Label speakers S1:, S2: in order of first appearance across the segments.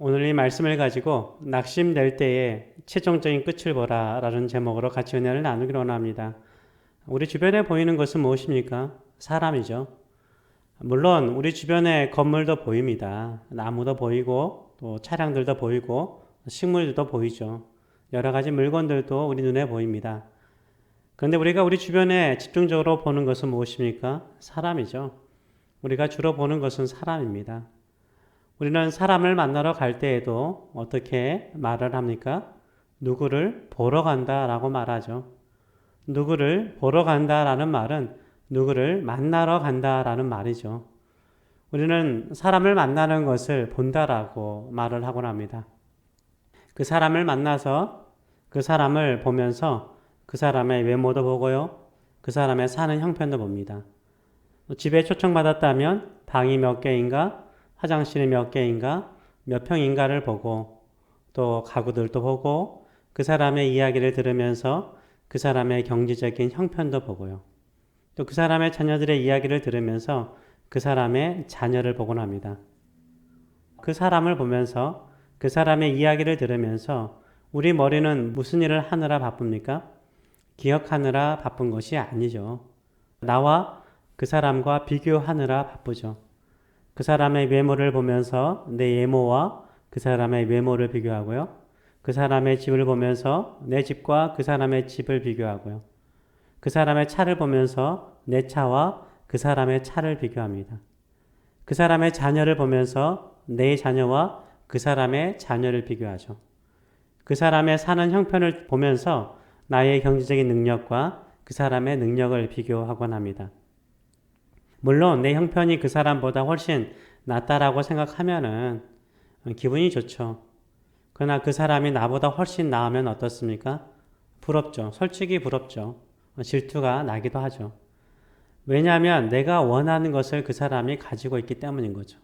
S1: 오늘 이 말씀을 가지고 낙심될 때에 최종적인 끝을 보라 라는 제목으로 같이 은혜를 나누기로 원합니다. 우리 주변에 보이는 것은 무엇입니까? 사람이죠. 물론 우리 주변에 건물도 보입니다. 나무도 보이고 또 차량들도 보이고 식물들도 보이죠. 여러 가지 물건들도 우리 눈에 보입니다. 그런데 우리가 우리 주변에 집중적으로 보는 것은 무엇입니까? 사람이죠. 우리가 주로 보는 것은 사람입니다. 우리는 사람을 만나러 갈 때에도 어떻게 말을 합니까? 누구를 보러 간다 라고 말하죠. 누구를 보러 간다 라는 말은 누구를 만나러 간다 라는 말이죠. 우리는 사람을 만나는 것을 본다라고 말을 하곤 합니다. 그 사람을 만나서 그 사람을 보면서 그 사람의 외모도 보고요. 그 사람의 사는 형편도 봅니다. 집에 초청받았다면 방이 몇 개인가, 화장실이 몇 개인가, 몇 평인가를 보고 또 가구들도 보고 그 사람의 이야기를 들으면서 그 사람의 경제적인 형편도 보고요. 또 그 사람의 자녀들의 이야기를 들으면서 그 사람의 자녀를 보곤 합니다. 그 사람을 보면서 그 사람의 이야기를 들으면서 우리 머리는 무슨 일을 하느라 바쁩니까? 기억하느라 바쁜 것이 아니죠. 나와 그 사람과 비교하느라 바쁘죠. 그 사람의 외모를 보면서 내 외모와 그 사람의 외모를 비교하고요. 그 사람의 집을 보면서 내 집과 그 사람의 집을 비교하고요. 그 사람의 차를 보면서 내 차와 그 사람의 차를 비교합니다. 그 사람의 자녀를 보면서 내 자녀와 그 사람의 자녀를 비교하죠. 그 사람의 사는 형편을 보면서 나의 경제적인 능력과 그 사람의 능력을 비교하곤 합니다. 물론 내 형편이 그 사람보다 훨씬 낫다라고 생각하면은 기분이 좋죠. 그러나 그 사람이 나보다 훨씬 나으면 어떻습니까? 부럽죠. 솔직히 부럽죠. 질투가 나기도 하죠. 왜냐하면 내가 원하는 것을 그 사람이 가지고 있기 때문인 거죠.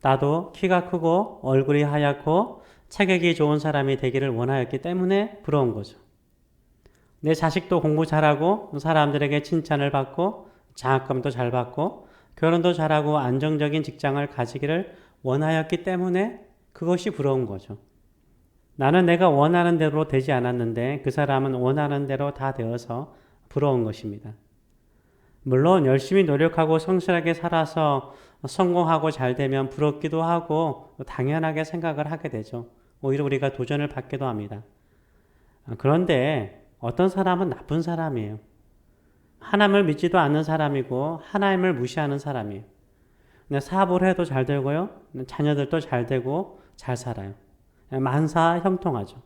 S1: 나도 키가 크고 얼굴이 하얗고 체격이 좋은 사람이 되기를 원하였기 때문에 부러운 거죠. 내 자식도 공부 잘하고 사람들에게 칭찬을 받고 장학금도 잘 받고 결혼도 잘하고 안정적인 직장을 가지기를 원하였기 때문에 그것이 부러운 거죠. 나는 내가 원하는 대로 되지 않았는데 그 사람은 원하는 대로 다 되어서 부러운 것입니다. 물론 열심히 노력하고 성실하게 살아서 성공하고 잘 되면 부럽기도 하고 당연하게 생각을 하게 되죠. 오히려 우리가 도전을 받기도 합니다. 그런데 어떤 사람은 나쁜 사람이에요. 하나님을 믿지도 않는 사람이고 하나님을 무시하는 사람이에요. 사업을 해도 잘 되고요. 자녀들도 잘 되고 잘 살아요. 만사 형통하죠.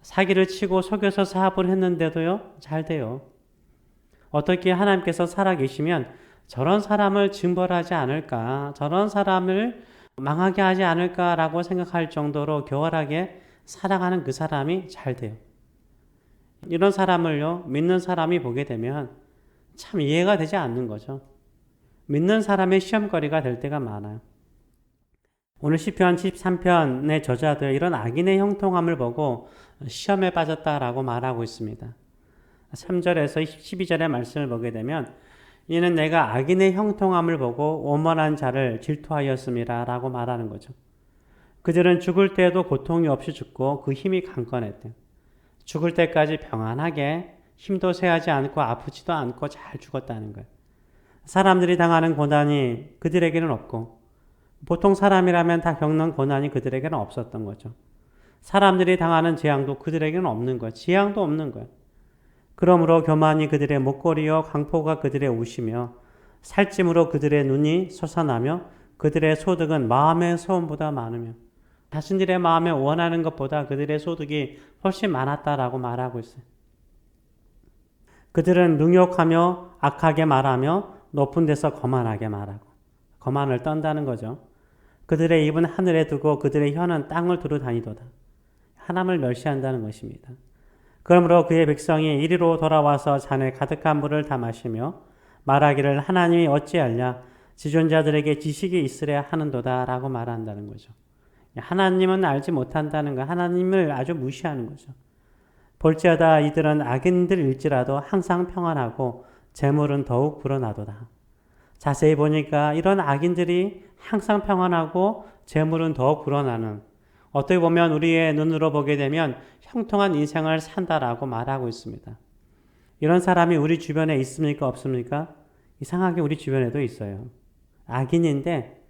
S1: 사기를 치고 속여서 사업을 했는데도요. 잘 돼요. 어떻게 하나님께서 살아계시면 저런 사람을 징벌하지 않을까, 저런 사람을 망하게 하지 않을까라고 생각할 정도로 교활하게 살아가는 그 사람이 잘 돼요. 이런 사람을요, 믿는 사람이 보게 되면 참 이해가 되지 않는 거죠. 믿는 사람의 시험거리가 될 때가 많아요. 오늘 시편 73편의 저자들 이런 악인의 형통함을 보고 시험에 빠졌다라고 말하고 있습니다. 3절에서 12절의 말씀을 보게 되면 이는 내가 악인의 형통함을 보고 오만한 자를 질투하였습니다. 라고 말하는 거죠. 그들은 죽을 때에도 고통이 없이 죽고 그 힘이 강건했대요. 죽을 때까지 평안하게 힘도 세하지 않고 아프지도 않고 잘 죽었다는 거예요. 사람들이 당하는 고난이 그들에게는 없고 보통 사람이라면 다 겪는 고난이 그들에게는 없었던 거죠. 사람들이 당하는 재앙도 그들에게는 없는 거예요. 재앙도 없는 거예요. 그러므로 교만이 그들의 목걸이요 강포가 그들의 옷이며 살찜으로 그들의 눈이 솟아나며 그들의 소득은 마음의 소원보다 많으며 자신들의 마음에 원하는 것보다 그들의 소득이 훨씬 많았다라고 말하고 있어요. 그들은 능욕하며 악하게 말하며 높은 데서 거만하게 말하고 거만을 떤다는 거죠. 그들의 입은 하늘에 두고 그들의 혀는 땅을 두루 다니도다. 하나님을 멸시한다는 것입니다. 그러므로 그의 백성이 이리로 돌아와서 잔에 가득한 물을 다 마시며 말하기를 하나님이 어찌하냐 지존자들에게 지식이 있으려 하는도다라고 말한다는 거죠. 하나님은 알지 못한다는 거, 하나님을 아주 무시하는 거죠. 볼지어다 이들은 악인들일지라도 항상 평안하고 재물은 더욱 불어나도다. 자세히 보니까 이런 악인들이 항상 평안하고 재물은 더 불어나는 어떻게 보면 우리의 눈으로 보게 되면 형통한 인생을 산다라고 말하고 있습니다. 이런 사람이 우리 주변에 있습니까? 없습니까? 이상하게 우리 주변에도 있어요. 악인인데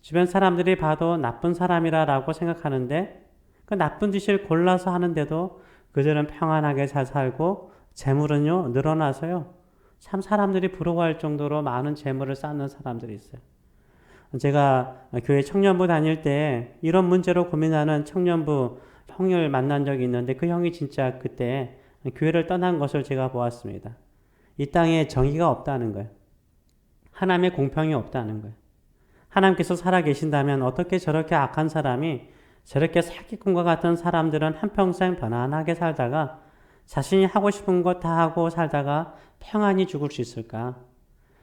S1: 주변 사람들이 봐도 나쁜 사람이라고 생각하는데 그 나쁜 짓을 골라서 하는데도 그들은 평안하게 잘 살고 재물은요 늘어나서요 참 사람들이 부러워할 정도로 많은 재물을 쌓는 사람들이 있어요. 제가 교회 청년부 다닐 때 이런 문제로 고민하는 청년부 형을 만난 적이 있는데 그 형이 진짜 그때 교회를 떠난 것을 제가 보았습니다. 이 땅에 정의가 없다는 거예요. 하나님의 공평이 없다는 거예요. 하나님께서 살아 계신다면 어떻게 저렇게 악한 사람이 저렇게 사기꾼과 같은 사람들은 한평생 편안하게 살다가 자신이 하고 싶은 것 다 하고 살다가 평안히 죽을 수 있을까?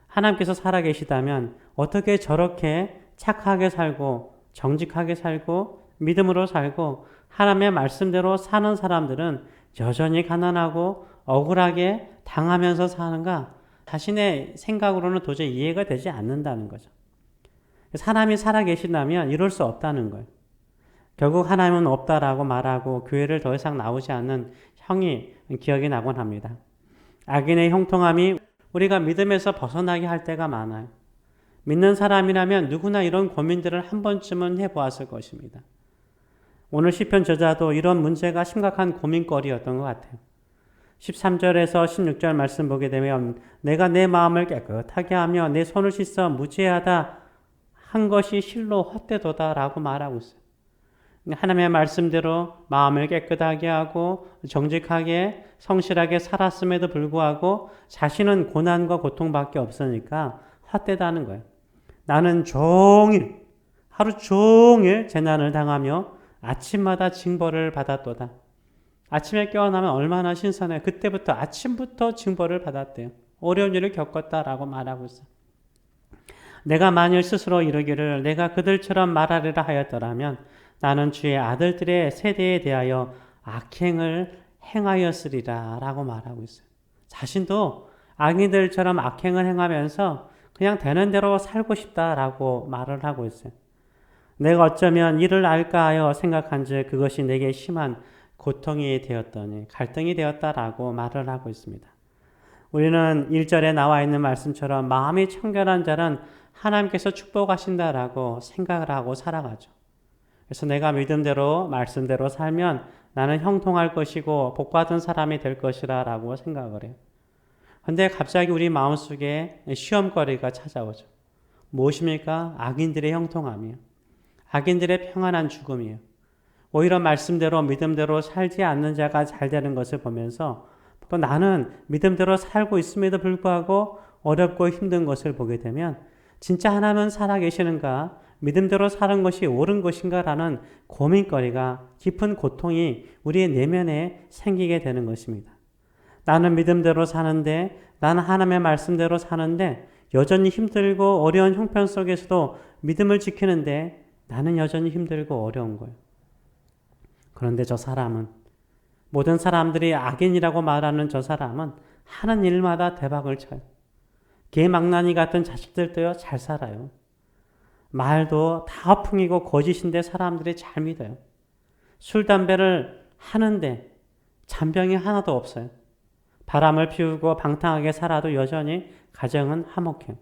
S1: 하나님께서 살아 계시다면 어떻게 저렇게 착하게 살고 정직하게 살고 믿음으로 살고 하나님의 말씀대로 사는 사람들은 여전히 가난하고 억울하게 당하면서 사는가? 자신의 생각으로는 도저히 이해가 되지 않는다는 거죠. 사람이 살아 계신다면 이럴 수 없다는 거예요. 결국 하나님은 없다라고 말하고 교회를 더 이상 나오지 않는 형이 기억이 나곤 합니다. 악인의 형통함이 우리가 믿음에서 벗어나게 할 때가 많아요. 믿는 사람이라면 누구나 이런 고민들을 한 번쯤은 해보았을 것입니다. 오늘 시편 저자도 이런 문제가 심각한 고민거리였던 것 같아요. 13절에서 16절 말씀 보게 되면 내가 내 마음을 깨끗하게 하며 내 손을 씻어 무죄하다 한 것이 실로 헛되도다라고 말하고 있어요. 하나님의 말씀대로 마음을 깨끗하게 하고 정직하게 성실하게 살았음에도 불구하고 자신은 고난과 고통밖에 없으니까 헛되다는 거예요. 나는 종일 하루 종일 재난을 당하며 아침마다 징벌을 받았도다. 아침에 깨어나면 얼마나 신선해. 그때부터 아침부터 징벌을 받았대요. 어려운 일을 겪었다라고 말하고 있어. 내가 만일 스스로 이르기를 내가 그들처럼 말하리라 하였더라면 나는 주의 아들들의 세대에 대하여 악행을 행하였으리라 라고 말하고 있어요. 자신도 악인들처럼 악행을 행하면서 그냥 되는 대로 살고 싶다라고 말을 하고 있어요. 내가 어쩌면 이를 알까 하여 생각한 즉 그것이 내게 심한 고통이 되었더니 갈등이 되었다라고 말을 하고 있습니다. 우리는 1절에 나와 있는 말씀처럼 마음이 청결한 자는 하나님께서 축복하신다라고 생각을 하고 살아가죠. 그래서 내가 믿음대로 말씀대로 살면 나는 형통할 것이고 복받은 사람이 될 것이라라고 생각을 해요. 근데 갑자기 우리 마음속에 시험거리가 찾아오죠. 무엇입니까? 악인들의 형통함이요. 악인들의 평안한 죽음이에요. 오히려 말씀대로 믿음대로 살지 않는 자가 잘 되는 것을 보면서 또 나는 믿음대로 살고 있음에도 불구하고 어렵고 힘든 것을 보게 되면 진짜 하나님은 살아계시는가? 믿음대로 사는 것이 옳은 것인가라는 고민거리가 깊은 고통이 우리의 내면에 생기게 되는 것입니다. 나는 믿음대로 사는데, 나는 하나님의 말씀대로 사는데, 여전히 힘들고 어려운 형편 속에서도 믿음을 지키는데, 나는 여전히 힘들고 어려운 거예요. 그런데 저 사람은, 모든 사람들이 악인이라고 말하는 저 사람은 하는 일마다 대박을 쳐요. 개망나니 같은 자식들도요, 잘 살아요. 말도 다 허풍이고 거짓인데 사람들이 잘 믿어요. 술, 담배를 하는데 잔병이 하나도 없어요. 바람을 피우고 방탕하게 살아도 여전히 가정은 화목해요.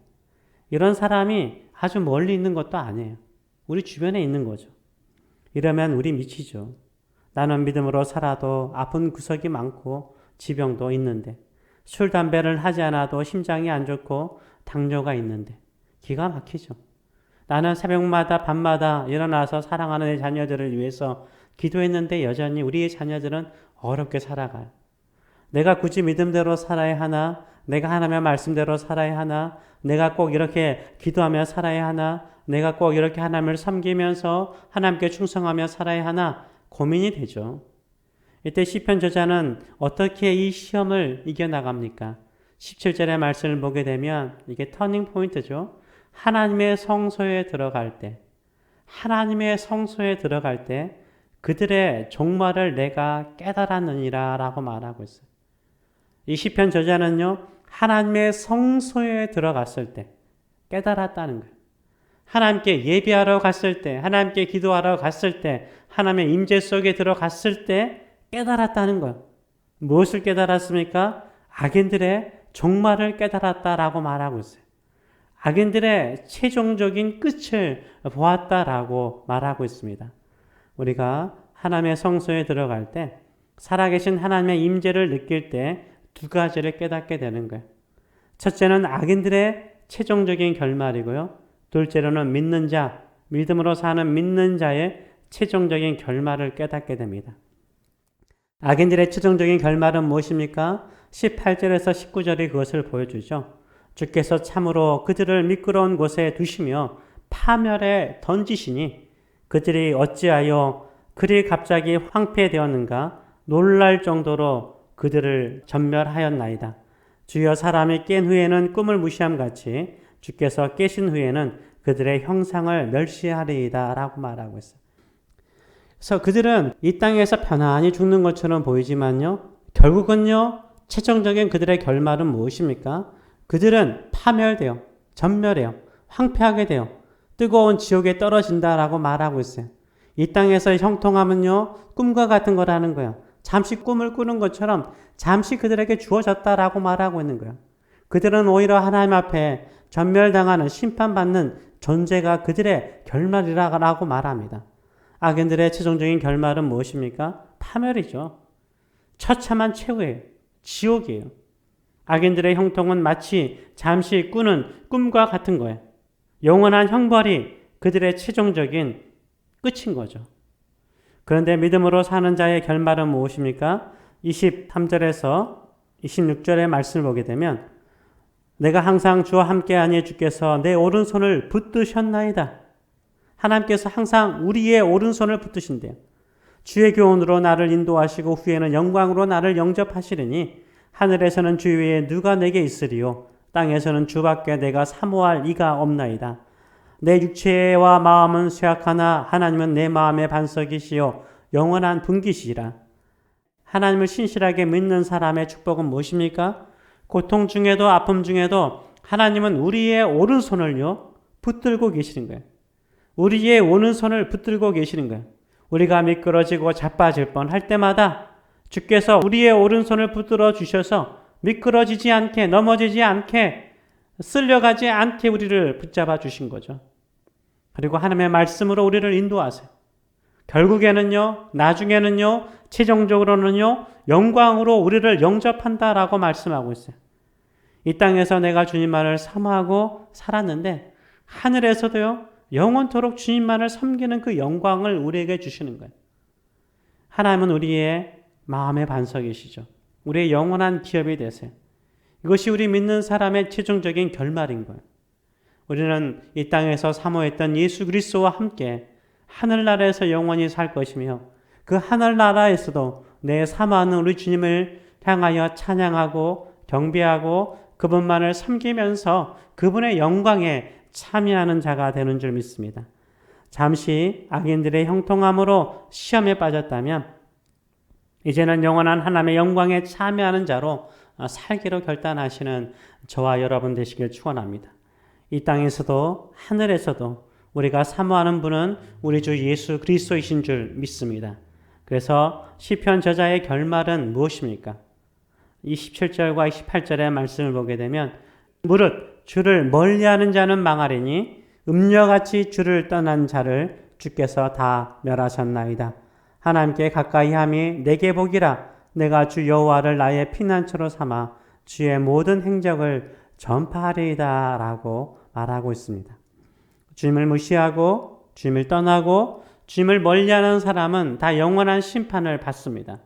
S1: 이런 사람이 아주 멀리 있는 것도 아니에요. 우리 주변에 있는 거죠. 이러면 우리 미치죠. 나는 믿음으로 살아도 아픈 구석이 많고 지병도 있는데 술, 담배를 하지 않아도 심장이 안 좋고 당뇨가 있는데 기가 막히죠. 나는 새벽마다 밤마다 일어나서 사랑하는 내 자녀들을 위해서 기도했는데 여전히 우리의 자녀들은 어렵게 살아가요. 내가 굳이 믿음대로 살아야 하나? 내가 하나님의 말씀대로 살아야 하나? 내가 꼭 이렇게 기도하며 살아야 하나? 내가 꼭 이렇게 하나님을 섬기면서 하나님께 충성하며 살아야 하나? 고민이 되죠. 이때 시편 저자는 어떻게 이 시험을 이겨나갑니까? 17절의 말씀을 보게 되면 이게 터닝 포인트죠. 하나님의 성소에 들어갈 때, 하나님의 성소에 들어갈 때 그들의 종말을 내가 깨달았느니라 라고 말하고 있어요. 이 시편 저자는요, 하나님의 성소에 들어갔을 때 깨달았다는 거예요. 하나님께 예배하러 갔을 때, 하나님께 기도하러 갔을 때, 하나님의 임재 속에 들어갔을 때 깨달았다는 거예요. 무엇을 깨달았습니까? 악인들의 종말을 깨달았다라고 말하고 있어요. 악인들의 최종적인 끝을 보았다라고 말하고 있습니다. 우리가 하나님의 성소에 들어갈 때 살아계신 하나님의 임재를 느낄 때 두 가지를 깨닫게 되는 거예요. 첫째는 악인들의 최종적인 결말이고요. 둘째로는 믿는 자, 믿음으로 사는 믿는 자의 최종적인 결말을 깨닫게 됩니다. 악인들의 최종적인 결말은 무엇입니까? 18절에서 19절이 그것을 보여주죠. 주께서 참으로 그들을 미끄러운 곳에 두시며 파멸에 던지시니 그들이 어찌하여 그리 갑자기 황폐되었는가 놀랄 정도로 그들을 전멸하였나이다. 주여 사람이 깬 후에는 꿈을 무시함 같이 주께서 깨신 후에는 그들의 형상을 멸시하리이다 라고 말하고 있어요. 그래서 그들은 이 땅에서 편안히 죽는 것처럼 보이지만요. 결국은요. 최종적인 그들의 결말은 무엇입니까? 그들은 파멸되어 전멸해요. 황폐하게 되어 뜨거운 지옥에 떨어진다라고 말하고 있어요. 이 땅에서의 형통함은요. 꿈과 같은 거라는 거예요. 잠시 꿈을 꾸는 것처럼 잠시 그들에게 주어졌다라고 말하고 있는 거예요. 그들은 오히려 하나님 앞에 전멸당하는 심판받는 존재가 그들의 결말이라고 말합니다. 악인들의 최종적인 결말은 무엇입니까? 파멸이죠. 처참한 최후예요. 지옥이에요. 악인들의 형통은 마치 잠시 꾸는 꿈과 같은 거예요. 영원한 형벌이 그들의 최종적인 끝인 거죠. 그런데 믿음으로 사는 자의 결말은 무엇입니까? 23절에서 26절의 말씀을 보게 되면 내가 항상 주와 함께하니 주께서 내 오른손을 붙드셨나이다. 하나님께서 항상 우리의 오른손을 붙드신대요. 주의 교훈으로 나를 인도하시고 후에는 영광으로 나를 영접하시리니 하늘에서는 주 위에 누가 내게 있으리요 땅에서는 주밖에 내가 사모할 이가 없나이다. 내 육체와 마음은 쇠약하나 하나님은 내 마음의 반석이시요 영원한 분기시라. 하나님을 신실하게 믿는 사람의 축복은 무엇입니까? 고통 중에도 아픔 중에도 하나님은 우리의 오른손을요 붙들고 계시는 거예요. 우리의 오른손을 붙들고 계시는 거예요. 우리가 미끄러지고 자빠질 뻔 할 때마다 주께서 우리의 오른손을 붙들어 주셔서 미끄러지지 않게 넘어지지 않게 쓸려가지 않게 우리를 붙잡아 주신 거죠. 그리고 하나님의 말씀으로 우리를 인도하세요. 결국에는요, 나중에는요, 최종적으로는요, 영광으로 우리를 영접한다라고 말씀하고 있어요. 이 땅에서 내가 주님만을 사모하고 살았는데, 하늘에서도요, 영원토록 주님만을 섬기는 그 영광을 우리에게 주시는 거예요. 하나님은 우리의 마음의 반석이시죠. 우리의 영원한 기업이 되세요. 이것이 우리 믿는 사람의 최종적인 결말인 거예요. 우리는 이 땅에서 사모했던 예수 그리스도와 함께 하늘나라에서 영원히 살 것이며 그 하늘나라에서도 내 사모하는 우리 주님을 향하여 찬양하고 경배하고 그분만을 섬기면서 그분의 영광에 참여하는 자가 되는 줄 믿습니다. 잠시 악인들의 형통함으로 시험에 빠졌다면 이제는 영원한 하나님의 영광에 참여하는 자로 살기로 결단하시는 저와 여러분 되시길 축원합니다. 이 땅에서도 하늘에서도 우리가 사모하는 분은 우리 주 예수 그리스도이신 줄 믿습니다. 그래서 시편 저자의 결말은 무엇입니까? 27절과 28절의 말씀을 보게 되면 무릇 주를 멀리하는 자는 망하리니 음녀같이 주를 떠난 자를 주께서 다 멸하셨나이다. 하나님께 가까이 함이 내게 복이라 내가 주 여호와를 나의 피난처로 삼아 주의 모든 행적을 전파하리이다라고 말하고 있습니다. 주님을 무시하고 주님을 떠나고 주님을 멀리하는 사람은 다 영원한 심판을 받습니다.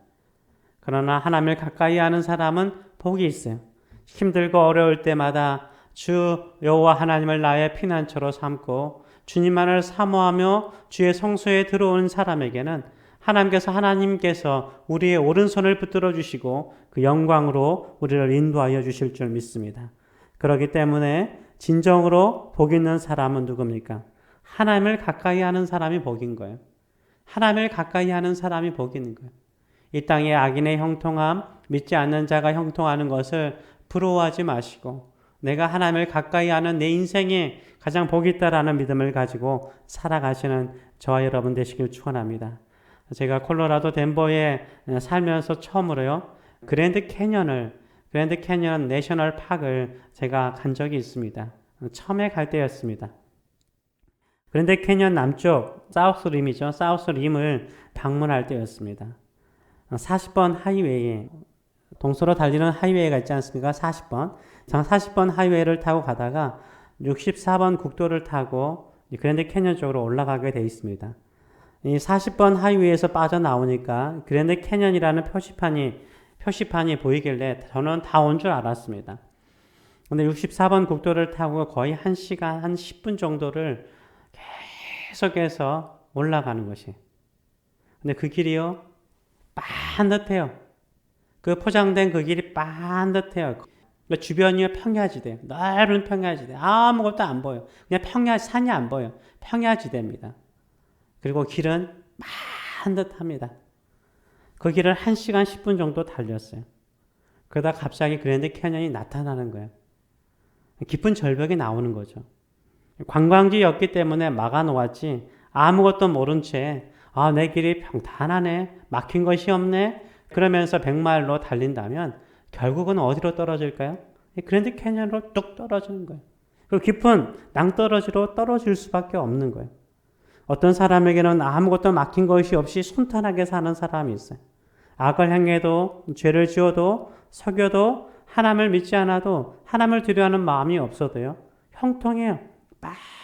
S1: 그러나 하나님을 가까이 하는 사람은 복이 있어요. 힘들고 어려울 때마다 주 여호와 하나님을 나의 피난처로 삼고 주님만을 사모하며 주의 성소에 들어온 사람에게는 하나님께서 하나님께서 우리의 오른손을 붙들어 주시고 그 영광으로 우리를 인도하여 주실 줄 믿습니다. 그렇기 때문에 진정으로 복 있는 사람은 누굽니까? 하나님을 가까이 하는 사람이 복인 거예요. 하나님을 가까이 하는 사람이 복 있는 거예요. 이 땅의 악인의 형통함, 믿지 않는 자가 형통하는 것을 부러워하지 마시고 내가 하나님을 가까이 하는 내 인생에 가장 복이 있다라는 믿음을 가지고 살아가시는 저와 여러분 되시길 축원합니다. 제가 콜로라도 덴버에 살면서 처음으로요. 그랜드 캐년을 그랜드 캐년 내셔널 파크를 제가 간 적이 있습니다. 처음에 갈 때였습니다. 그랜드 캐년 남쪽 사우스 림이죠. 사우스 림을 방문할 때였습니다. 40번 하이웨이에 동서로 달리는 하이웨이가 있지 않습니까? 40번. 40번 하이웨이를 타고 가다가 64번 국도를 타고 그랜드 캐년 쪽으로 올라가게 돼 있습니다. 이 40번 하이웨이에서 빠져나오니까 그랜드 캐년이라는 표시판이 표시판이 보이길래 저는 다 온 줄 알았습니다. 근데 64번 국도를 타고 거의 1시간, 한 10분 정도를 계속해서 올라가는 것이. 근데 그 길이요, 반듯해요. 그 포장된 그 길이 반듯해요. 그 주변이 평야지대, 넓은 평야지대, 아무것도 안 보여. 그냥 평야, 산이 안 보여. 평야지대입니다. 그리고 길은 반듯합니다. 그 길을 1시간 10분 정도 달렸어요. 그러다 갑자기 그랜드 캐년이 나타나는 거예요. 깊은 절벽이 나오는 거죠. 관광지였기 때문에 막아 놓았지 아무것도 모른 채 아, 내 길이 평탄하네. 막힌 것이 없네. 그러면서 100마일로 달린다면 결국은 어디로 떨어질까요? 그랜드 캐년으로 뚝 떨어지는 거예요. 그 깊은 낭떠러지로 떨어질 수밖에 없는 거예요. 어떤 사람에게는 아무것도 막힌 것이 없이 순탄하게 사는 사람이 있어요. 악을 행해도 죄를 지어도 속여도 하나님을 믿지 않아도 하나님을 두려워하는 마음이 없어도요. 형통해요.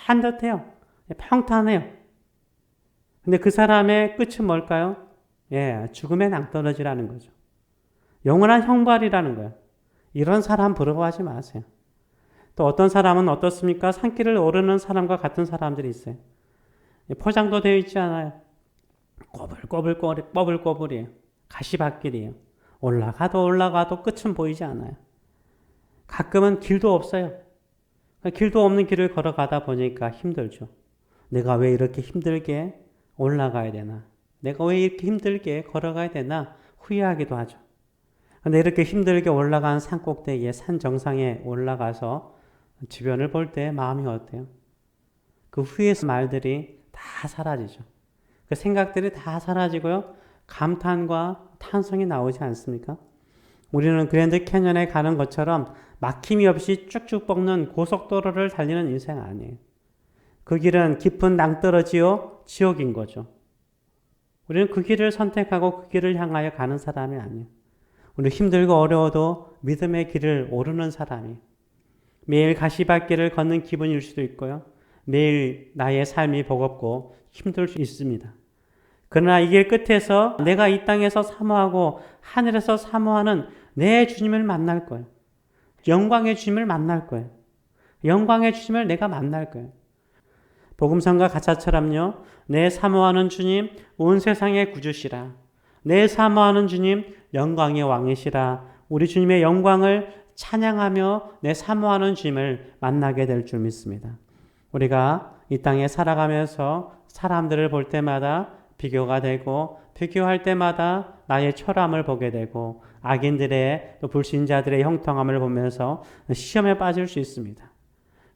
S1: 반듯해요. 평탄해요. 근데 그 사람의 끝은 뭘까요? 예, 죽음의 낭떠러지라는 거죠. 영원한 형벌이라는 거예요. 이런 사람 부러워하지 마세요. 또 어떤 사람은 어떻습니까? 산길을 오르는 사람과 같은 사람들이 있어요. 포장도 되어 있지 않아요. 꼬불꼬불 꼬불꼬불이에요. 가시밭길이에요. 올라가도 올라가도 끝은 보이지 않아요. 가끔은 길도 없어요. 길도 없는 길을 걸어가다 보니까 힘들죠. 내가 왜 이렇게 힘들게 올라가야 되나? 내가 왜 이렇게 힘들게 걸어가야 되나? 후회하기도 하죠. 근데 이렇게 힘들게 올라간 산 꼭대기에 산 정상에 올라가서 주변을 볼 때 마음이 어때요? 그 후의 말들이 다 사라지죠. 그 생각들이 다 사라지고요. 감탄과 탄성이 나오지 않습니까? 우리는 그랜드 캐년에 가는 것처럼 막힘이 없이 쭉쭉 뻗는 고속도로를 달리는 인생 아니에요. 그 길은 깊은 낭떠러지요, 지옥인 거죠. 우리는 그 길을 선택하고 그 길을 향하여 가는 사람이 아니에요. 우리 힘들고 어려워도 믿음의 길을 오르는 사람이 매일 가시밭길을 걷는 기분일 수도 있고요. 매일 나의 삶이 버겁고 힘들 수 있습니다. 그러나 이 길 끝에서 내가 이 땅에서 사모하고 하늘에서 사모하는 내 주님을 만날 거예요. 영광의 주님을 만날 거예요. 영광의 주님을 내가 만날 거예요. 복음성과 가차처럼요. 내 사모하는 주님 온 세상의 구주시라. 내 사모하는 주님 영광의 왕이시라. 우리 주님의 영광을 찬양하며 내 사모하는 주님을 만나게 될 줄 믿습니다. 우리가 이 땅에 살아가면서 사람들을 볼 때마다 비교가 되고 비교할 때마다 나의 초람을 보게 되고 악인들의 또 불신자들의 형통함을 보면서 시험에 빠질 수 있습니다.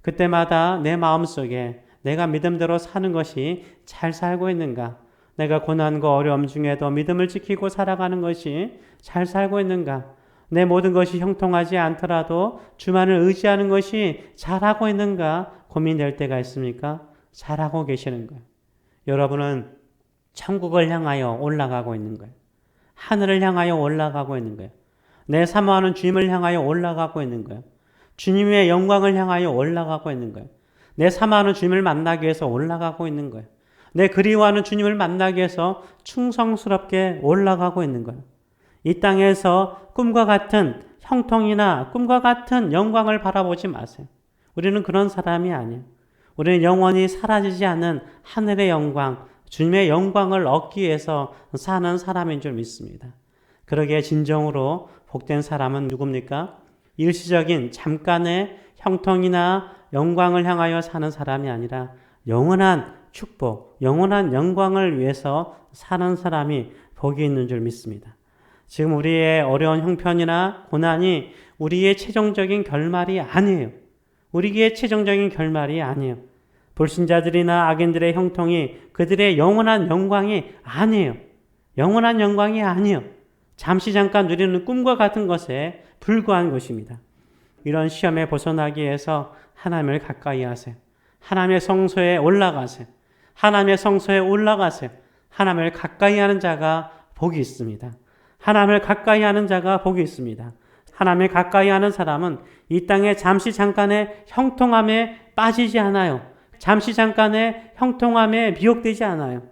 S1: 그때마다 내 마음속에 내가 믿음대로 사는 것이 잘 살고 있는가? 내가 고난과 어려움 중에도 믿음을 지키고 살아가는 것이 잘 살고 있는가? 내 모든 것이 형통하지 않더라도 주만을 의지하는 것이 잘하고 있는가 고민될 때가 있습니까? 잘하고 계시는 거예요. 여러분은 천국을 향하여 올라가고 있는 거예요. 하늘을 향하여 올라가고 있는 거예요. 내 사모하는 주님을 향하여 올라가고 있는 거예요. 주님의 영광을 향하여 올라가고 있는 거예요. 내 사모하는 주님을 만나기 위해서 올라가고 있는 거예요. 내 그리워하는 주님을 만나기 위해서 충성스럽게 올라가고 있는 거예요. 이 땅에서 꿈과 같은 형통이나 꿈과 같은 영광을 바라보지 마세요. 우리는 그런 사람이 아니에요. 우리는 영원히 사라지지 않는 하늘의 영광, 주님의 영광을 얻기 위해서 사는 사람인 줄 믿습니다. 그러기에 진정으로 복된 사람은 누굽니까? 일시적인 잠깐의 형통이나 영광을 향하여 사는 사람이 아니라 영원한 축복, 영원한 영광을 위해서 사는 사람이 복이 있는 줄 믿습니다. 지금 우리의 어려운 형편이나 고난이 우리의 최종적인 결말이 아니에요. 우리의 최종적인 결말이 아니에요. 불신자들이나 악인들의 형통이 그들의 영원한 영광이 아니에요. 영원한 영광이 아니에요. 잠시 잠깐 누리는 꿈과 같은 것에 불과한 것입니다. 이런 시험에 벗어나기 위해서 하나님을 가까이 하세요. 하나님의 성소에 올라가세요. 하나님의 성소에 올라가세요. 하나님을 가까이 하는 자가 복이 있습니다. 하나님을 가까이 하는 자가 복이 있습니다. 하나님을 가까이 하는 사람은 이 땅에 잠시 잠깐의 형통함에 빠지지 않아요. 잠시 잠깐의 형통함에 미혹되지 않아요.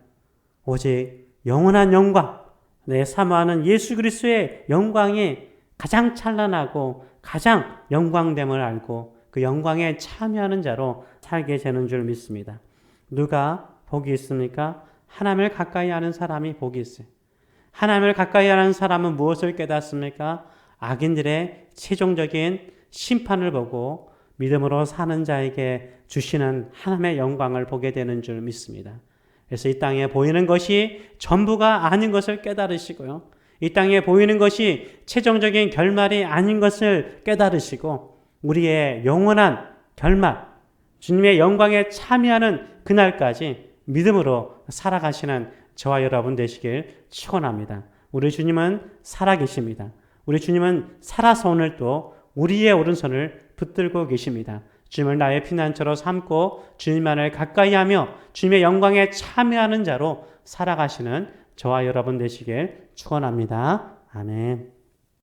S1: 오직 영원한 영광, 내 사모하는 예수 그리스도의 영광이 가장 찬란하고 가장 영광됨을 알고 그 영광에 참여하는 자로 살게 되는 줄 믿습니다. 누가 복이 있습니까? 하나님을 가까이 하는 사람이 복이 있어요. 하나님을 가까이 하는 사람은 무엇을 깨닫습니까? 악인들의 최종적인 심판을 보고 믿음으로 사는 자에게 주시는 하나님의 영광을 보게 되는 줄 믿습니다. 그래서 이 땅에 보이는 것이 전부가 아닌 것을 깨달으시고요. 이 땅에 보이는 것이 최종적인 결말이 아닌 것을 깨달으시고 우리의 영원한 결말, 주님의 영광에 참여하는 그날까지 믿음으로 살아가시는 저와 여러분 되시길 축원합니다. 우리 주님은 살아계십니다. 우리 주님은 살아서 오늘 또 우리의 오른손을 붙들고 계십니다. 주님을 나의 피난처로 삼고 주님만을 가까이 하며 주님의 영광에 참여하는 자로 살아가시는 저와 여러분 되시길 축원합니다. 아멘.